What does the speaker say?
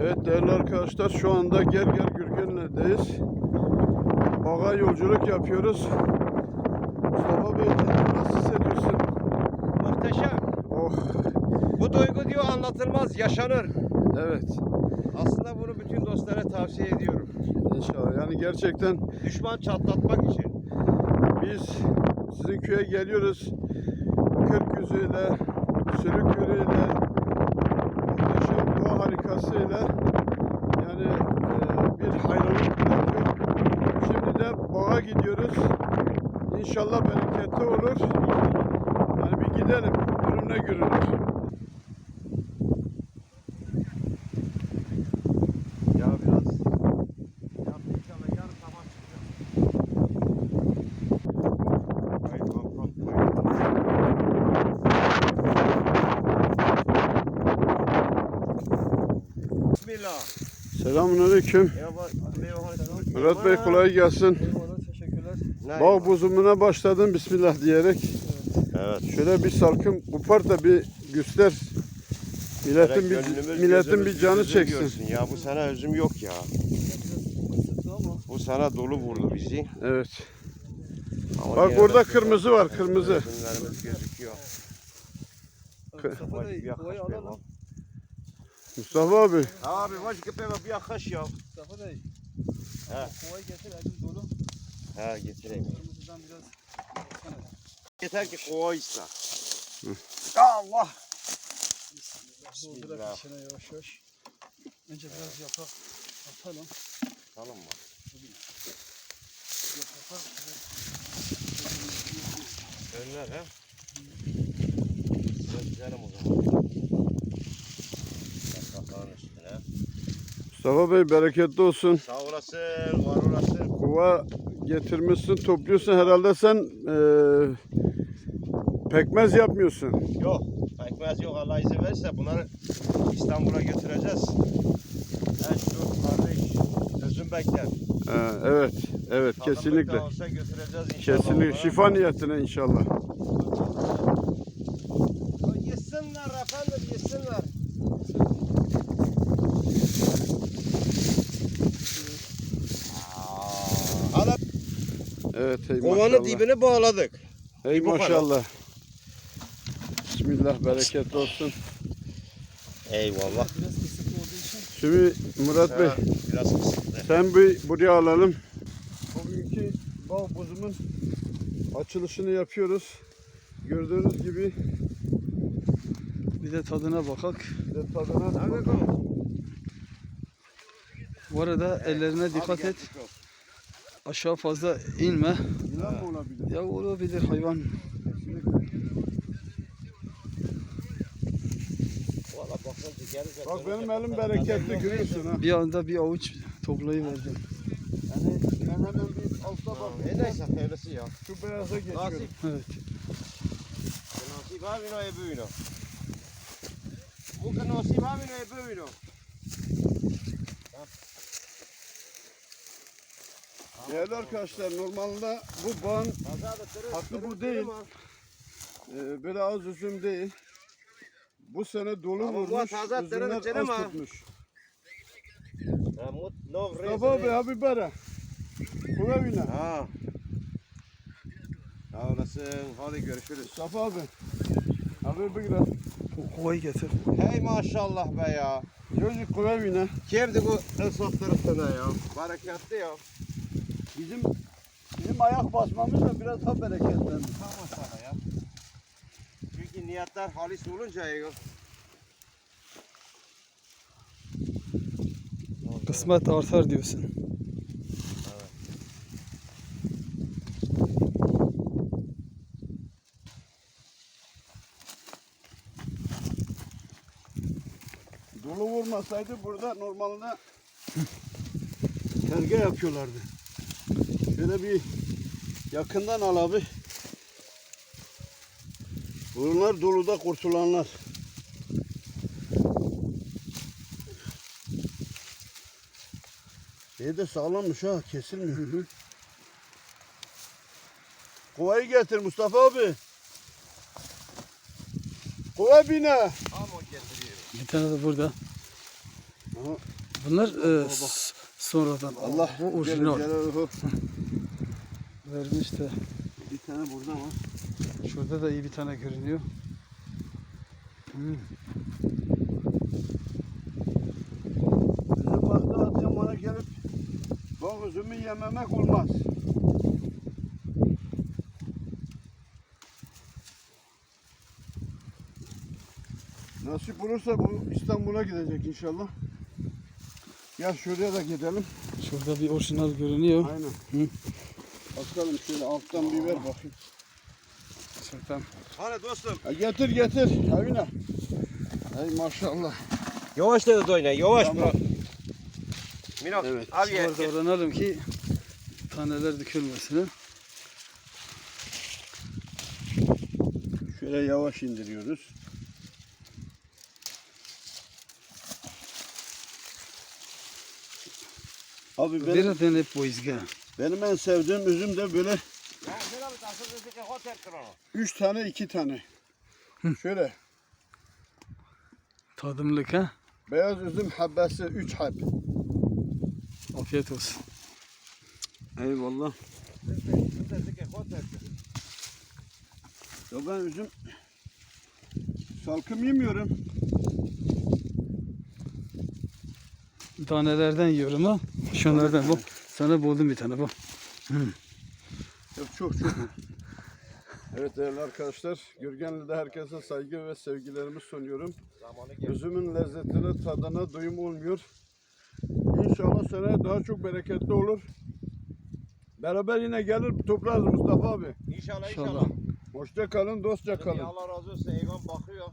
Evet değerli arkadaşlar şu anda Gel Gel Gürgenler'deyiz. Bağa yolculuk yapıyoruz. Mustafa Bey nasıl hissediyorsun? Muhteşem. Oh Bu duygu diyor anlatılmaz, yaşanır. evet Aslında bunu bütün dostlara tavsiye ediyorum. inşallah. Yani gerçekten Düşman çatlatmak için. biz sizin köye geliyoruz. Kırk yüzüyle, sürük yürüyle, harikasıyla yani e, bir hayranlık bırakıyor. Şimdi de bağa gidiyoruz. İnşallah bereketli olur. Yani bir gidelim. Ürünle görünür. Ya biraz ya inşallah yarın sabah çıkacağım. Ay, kam, kam, Bismillah. Selamünaleyküm. Ya bak, Murat Bey kolay gelsin. Bağ bozumuna başladın Bismillah diyerek. Evet. Şöyle bir salkım kopar da bir göster. Milletin bir, Gönlümüz, milletin gözümüz, bir canı yüzümüz çeksin. görsün. Ya bu sene özüm yok ya. Bu sana dolu vurdu bizi. Evet. Ama Bak yine orada kırmızı var, kırmızı. Özümlerimiz gözüküyor. Mustafa Vay, Bey bir kovayı yaklaş be alalım. Mustafa abi. Abi baş köpeğe bir yaklaş ya. Mustafa Bey. He. Kovayı getir elim dolu. He getireyim. Kırmızıdan biraz. Yeter ki kova iste. Allah. Doldurak içine yavaş yavaş. Önce biraz yaprak atalım. Tamam mı? Yaprak Önler he. Güzelim o zaman. Mustafa Bey bereketli olsun. Sağ olasın, var olasın. Kova getirmişsin, topluyorsun. Herhalde sen eee, pekmez yapmıyorsun. Yok, pekmez yok Allah izin verirse bunları İstanbul'a götüreceğiz. Evet şu kardeş özüm bekler. Ha, evet, evet Tadımlık kesinlikle. olsa götüreceğiz inşallah. Kesinlikle. onlara. Şifa niyetine inşallah. Yesinler efendim yesinler. Evet, hey kovanın maşallah. dibine bağladık. Kadar. maşallah. Bismillah bereketli olsun. Eyvallah. biraz kısıtlı olduğu için Şimdi Murat Bey biraz sen bir buraya alalım. Bugünkü bağ bozumun açılışını yapıyoruz. Gördüğünüz gibi bir de tadına bakak. bir de tadına. Bu arada ellerine dikkat et. Aşağı fazla inme. yılan mı olabilir? Ya olabilir hayvan. Bak benim elim bereketli görüyorsun ha. Bir anda bir avuç toplayıverdim. Yani ben hemen bir altta bak. E neyse öylesi ya. Şu beyaza geçiyorum. Nasip. Evet. Nasip abi no ebuino. Bu nasip abi no ebuino. Değerli arkadaşlar normalde bu bağın Haklı bu değil. e, böyle az üzüm değil. Bu sene dolu bu vurmuş, üzümler az tutmuş. Mustafa abi abi bara. Kuvve bina. Ha. Sağ olasın. Hadi görüşürüz. Mustafa abi. Abi bir gram. Kovayı getir. Hey maşallah be ya. Yoji kuvve bina. Kimdi bu ıslatları sana ya? Bereketli ya. Bizim bizim ayak basmamız da biraz daha bereketlendi. Tam maşallah ya. Çünkü niyetler halis olunca ya. Kısmet artar diyorsun. Dolu vurmasaydı burada normalde terge yapıyorlardı. Şöyle bir yakından al abi. Bunlar doluda kurtulanlar. Şey de sağlammış ha kesilmiyor. Kovayı getir Mustafa abi. Kova bine. Ama getiriyor. Bir tane de burada. Aha. Bunlar e, sonradan. Allah bu orijinal. Vermiş de. Bir tane burada var. Şurada da iyi bir tane görünüyor. Hmm. Atacağım bana gelip üzümü yememek olmaz. Nasip olursa bu İstanbul'a gidecek inşallah. Gel şuraya da gidelim. Şurada bir orijinal görünüyor. Aynen. Hı. Bakalım şöyle alttan bir ver bakayım. Şuradan. Hani dostum. Ha, getir getir. Evine. Ey maşallah. Yavaş dedi oyna. Yavaş Tamam. bırak. Minak Evet. abi. Şurada davranalım ki taneler dökülmesin. Şöyle yavaş indiriyoruz. Abi benim, Biraz hep bu izge. benim en sevdiğim üzüm de böyle üç tane iki tane. Şöyle Tadımlık ha. beyaz üzüm habbesi üç hab. Afiyet olsun. Eyvallah. Ya ben üzüm salkım yemiyorum. Tanelerden yiyorum ha. Şunlardan bak. Sana buldum bir tane bak. Yok çok çok. evet değerli arkadaşlar, Gürgenli'de herkese saygı ve sevgilerimi sunuyorum. Üzümün lezzetine, tadına doyum olmuyor. İnşallah seneye daha çok bereketli olur. Beraber yine gelir toplarız Mustafa abi. İnşallah İnşallah. inşallah. Hoşça kalın, dostça kalın. Allah razı olsun. Eyvan bakıyor.